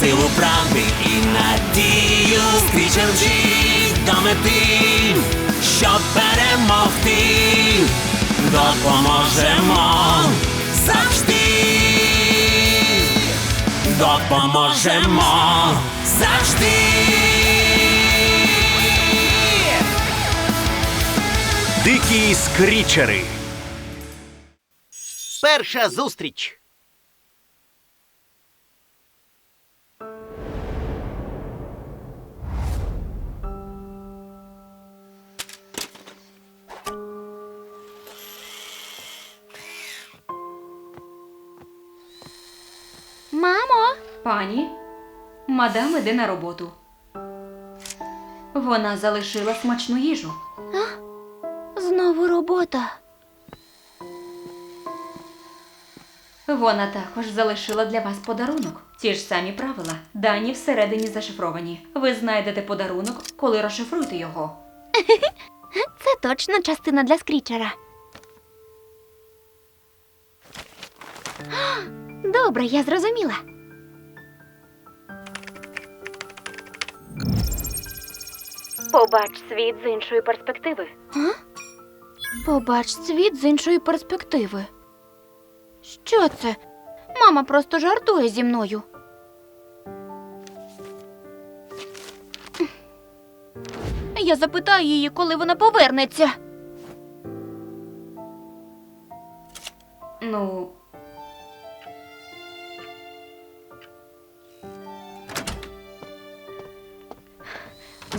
силу правди і надію. Скрічем вжить до мети, щоб перемогти. Допоможемо завжди. Допоможемо завжди. Дикі скрічери. Перша зустріч. Пані, мадам іде на роботу. Вона залишила смачну їжу. знову робота. Вона також залишила для вас подарунок. Ті ж самі правила. Дані всередині зашифровані. Ви знайдете подарунок, коли розшифруєте його. Це точно частина для скрічера. Добре, я зрозуміла. Побач світ з іншої перспективи. А? Побач світ з іншої перспективи. Що це? Мама просто жартує зі мною. Я запитаю її, коли вона повернеться. Ну.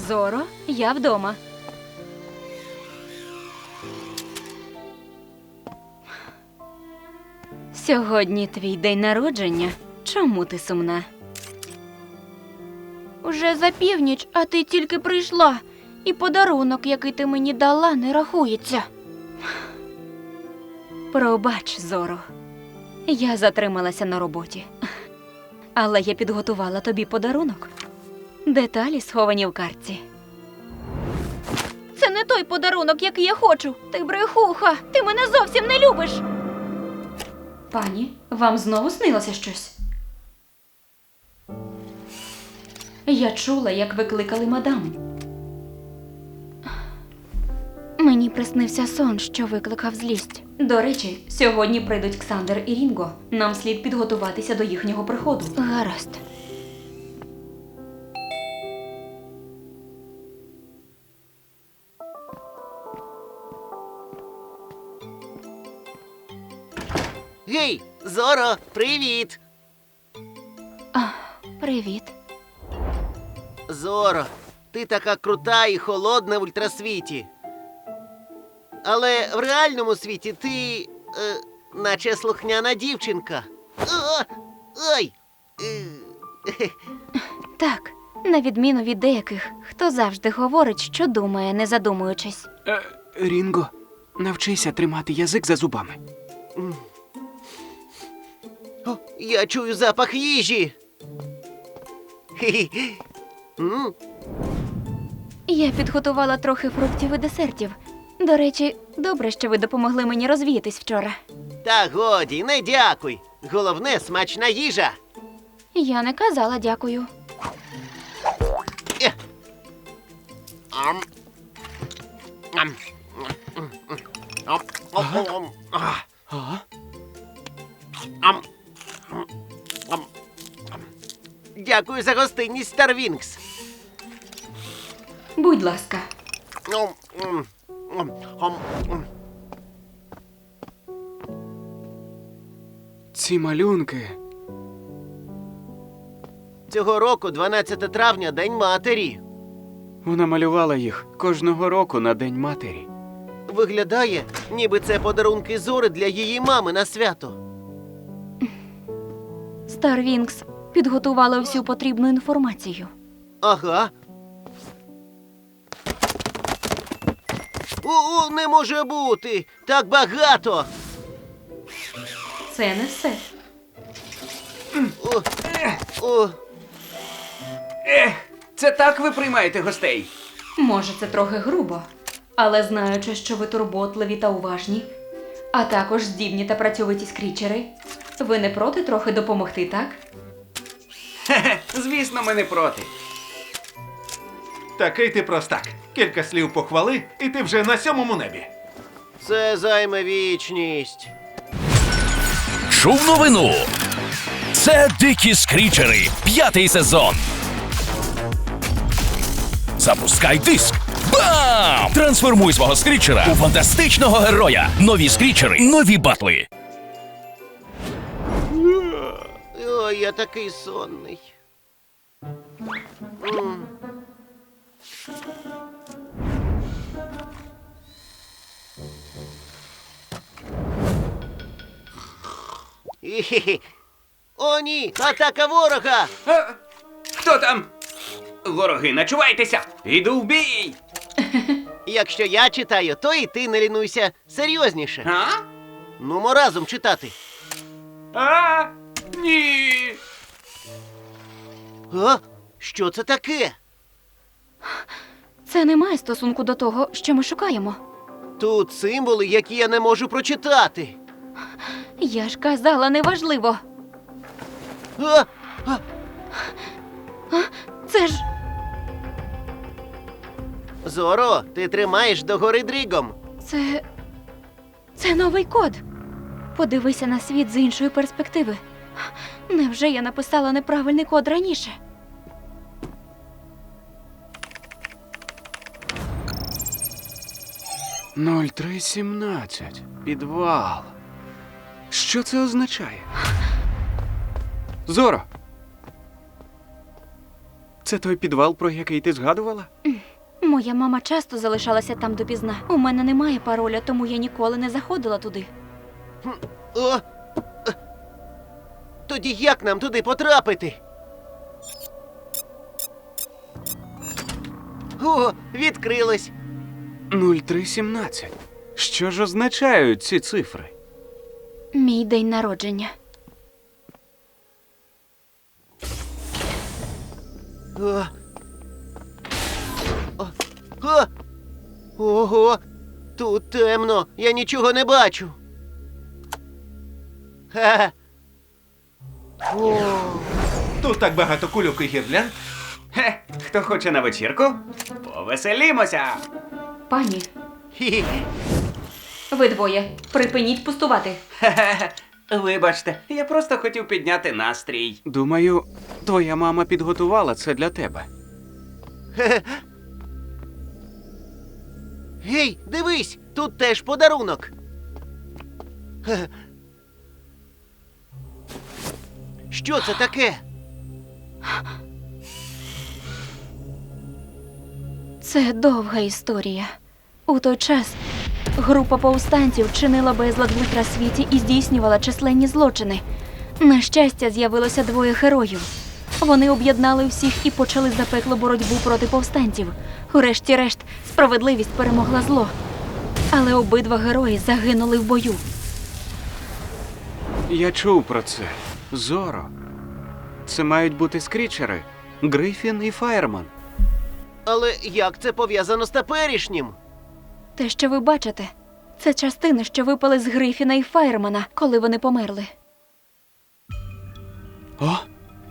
Зоро, я вдома. Сьогодні твій день народження. Чому ти сумна? Уже за північ, а ти тільки прийшла. І подарунок, який ти мені дала, не рахується. Пробач, Зоро. Я затрималася на роботі. Але я підготувала тобі подарунок. Деталі сховані в картці. Це не той подарунок, який я хочу. Ти брехуха, ти мене зовсім не любиш. Пані, вам знову снилося щось? Я чула, як ви кликали мадам. Мені приснився сон, що викликав злість. До речі, сьогодні прийдуть Ксандер і Рінго. Нам слід підготуватися до їхнього приходу. Гаразд. Зоро, привіт! Привіт. Зоро, ти така крута і холодна в ультрасвіті. Але в реальному світі ти. Е, наче слухняна дівчинка. О, ой! Е, Так, на відміну від деяких, хто завжди говорить, що думає, не задумуючись. Е, Рінго, навчися тримати язик за зубами. О, я чую запах їжі. Хі-хі. М, Я підготувала трохи фруктів і десертів. До речі, добре, що ви допомогли мені розвіятись вчора. Та годі, не дякуй. Головне смачна їжа. Я не казала дякую. Е. Ам. Ам. Ам. Ам. Ам. Ам. Ам. Дякую за гостинність, Старвінкс. Будь ласка. Ом, м, ом, ом, м. Ці малюнки. Цього року, 12 травня, День матері. Вона малювала їх кожного року на День матері. Виглядає, ніби це подарунки зори для її мами на свято. Старвінгс підготувала всю потрібну інформацію. Ага. У, не може бути! Так багато! Це не все. О, о, Ех, це так ви приймаєте гостей. Може, це трохи грубо, але знаючи, що ви турботливі та уважні, а також здібні та працьовиті скрічери, ви не проти трохи допомогти, так? Хе-хе, звісно, ми не проти. Такий ти простак. Кілька слів похвали, і ти вже на сьомому небі. це займе вічність. Чув новину. Це дикі скрічери. П'ятий сезон. Запускай диск. Бам! Трансформуй свого скрічера у фантастичного героя. Нові скрічери, нові батли. Ой, я такий сонний. М. Хі-хі-хі. О, ні! Атака ворога! А, хто там? Вороги, начувайтеся! Іду в бій! Якщо я читаю, то і ти не лінуйся серйозніше. А? Ну, мо разом читати. А? Ні. А? Що це таке? Це не має стосунку до того, що ми шукаємо. Тут символи, які я не можу прочитати. Я ж казала, неважливо. А? Це ж Зоро, ти тримаєш догори дрігом. це. Це новий код. Подивися на світ з іншої перспективи. Невже я написала неправильний код раніше? Нуль три сімнадцять. Підвал. Що це означає? Зоро. Це той підвал, про який ти згадувала? Моя мама часто залишалася там допізна. У мене немає пароля, тому я ніколи не заходила туди. О! Тоді як нам туди потрапити? О, відкрилось. 0317. Що ж означають ці цифри? Мій день народження. О. О. О. Ого! Тут темно, я нічого не бачу. Ха. О. Тут так багато кульок і гірлянд. Хе, хто хоче на вечірку? Повеселімося! Пані, Хі-хі. ви двоє, припиніть пустувати. Хе-хе. Вибачте, я просто хотів підняти настрій. Думаю, твоя мама підготувала це для тебе. Гей, дивись, тут теж подарунок. Хе. Що це таке? Це довга історія. У той час група повстанців чинила безлад в ультрасвіті і здійснювала численні злочини. На щастя, з'явилося двоє героїв. Вони об'єднали всіх і почали запеклу боротьбу проти повстанців. Урешті-решт, справедливість перемогла зло. Але обидва герої загинули в бою. Я чув про це. Зоро. Це мають бути скрічери. Грифін і Фаєрман. Але як це пов'язано з теперішнім? Те, що ви бачите, це частини, що випали з Грифіна і Фаєрмана, коли вони померли. О,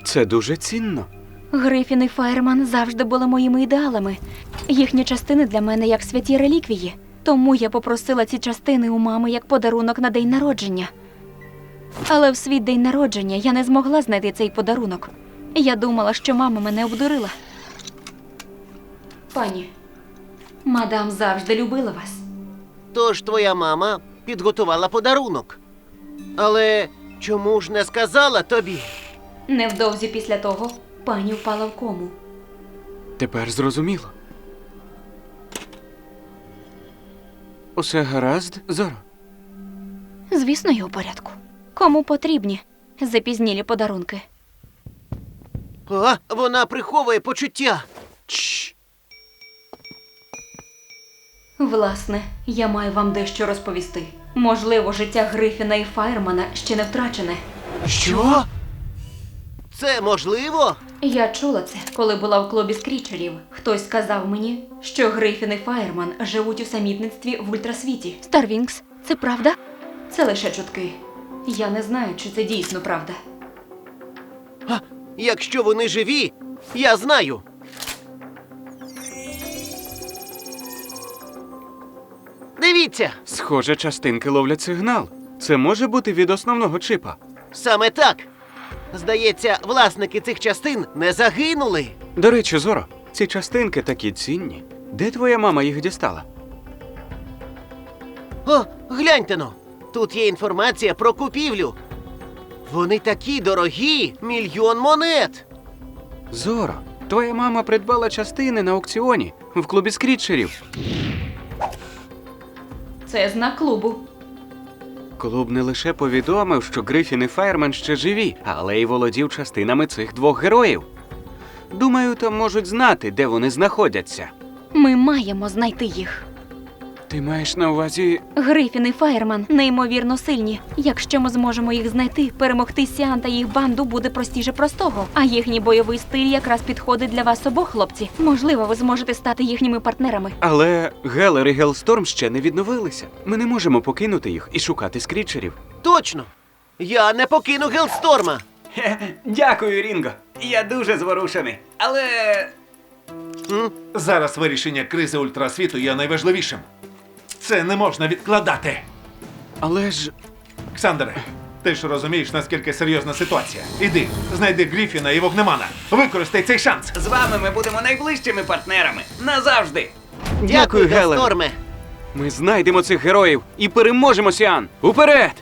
це дуже цінно. Грифін і Фаєрман завжди були моїми ідеалами. Їхні частини для мене як святі реліквії. Тому я попросила ці частини у мами як подарунок на день народження. Але в свій день народження я не змогла знайти цей подарунок. Я думала, що мама мене обдурила. Пані, Мадам завжди любила вас. Тож твоя мама підготувала подарунок. Але чому ж не сказала тобі? Невдовзі після того пані впала в кому. Тепер зрозуміло. Усе гаразд, Зоро? Звісно, я у порядку. Кому потрібні запізнілі подарунки? А, вона приховує почуття. Чш. Власне, я маю вам дещо розповісти. Можливо, життя Грифіна і Фаєрмана ще не втрачене. Що? Це можливо? Я чула це, коли була в клубі скрічерів. Хтось сказав мені, що Грифін і Фаєрман живуть у самітництві в ультрасвіті. Старвінкс, це правда? Це лише чутки. Я не знаю, чи це дійсно правда. А, якщо вони живі, я знаю. Дивіться, Схоже, частинки ловлять сигнал. Це може бути від основного чипа. саме так. Здається, власники цих частин не загинули. До речі, Зоро, ці частинки такі цінні. Де твоя мама їх дістала? О, гляньте но. Тут є інформація про купівлю. Вони такі дорогі, мільйон монет. Зоро, твоя мама придбала частини на аукціоні в клубі скрітчерів. Це знак клубу. Клуб не лише повідомив, що Грифін і Фаєрмен ще живі, але й володів частинами цих двох героїв. Думаю, там можуть знати, де вони знаходяться. Ми маємо знайти їх. Ти маєш на увазі. Грифін і Фаєрман неймовірно сильні. Якщо ми зможемо їх знайти, перемогти Сіан та їх банду буде простіше простого. А їхній бойовий стиль якраз підходить для вас обох, хлопці. Можливо, ви зможете стати їхніми партнерами. Але Гелер і Гелсторм ще не відновилися. Ми не можемо покинути їх і шукати скрічерів. Точно. Я не покину Гелсторма. Дякую, Рінго. Я дуже зворушений. Але. Зараз вирішення кризи ультрасвіту є найважливішим. Це не можна відкладати. Але ж. Ксандере, ти ж розумієш, наскільки серйозна ситуація. Іди, знайди Гріфіна і вогнемана. Використай цей шанс. З вами ми будемо найближчими партнерами. Назавжди. Дякую, Гелсторме. Ми знайдемо цих героїв і переможемо Сіан. Уперед!